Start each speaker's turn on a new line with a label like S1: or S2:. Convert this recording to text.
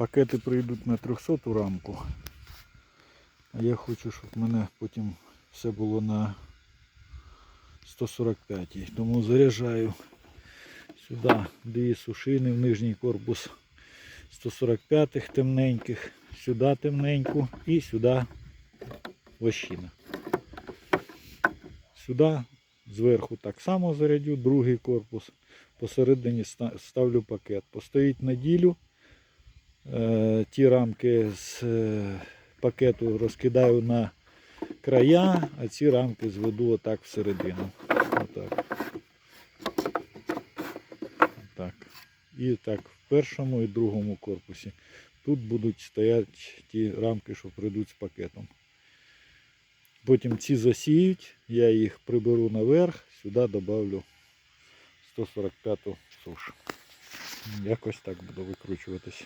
S1: Пакети прийдуть на 300 рамку. А я хочу, щоб в мене потім все було на 145. Тому заряджаю сюди дві сушини в нижній корпус 145-х темненьких, сюди темненьку і сюди вощина. Сюди зверху так само зарядю, другий корпус. Посередині ставлю пакет. Постоїть неділю. Е, ті рамки з е, пакету розкидаю на края, а ці рамки зведу отак всередину. Отак. Так. І так в першому і другому корпусі. Тут будуть стояти ті рамки, що прийдуть з пакетом. Потім ці засіють, я їх приберу наверх, сюди додавлю 145 суш. Якось так буду викручуватись.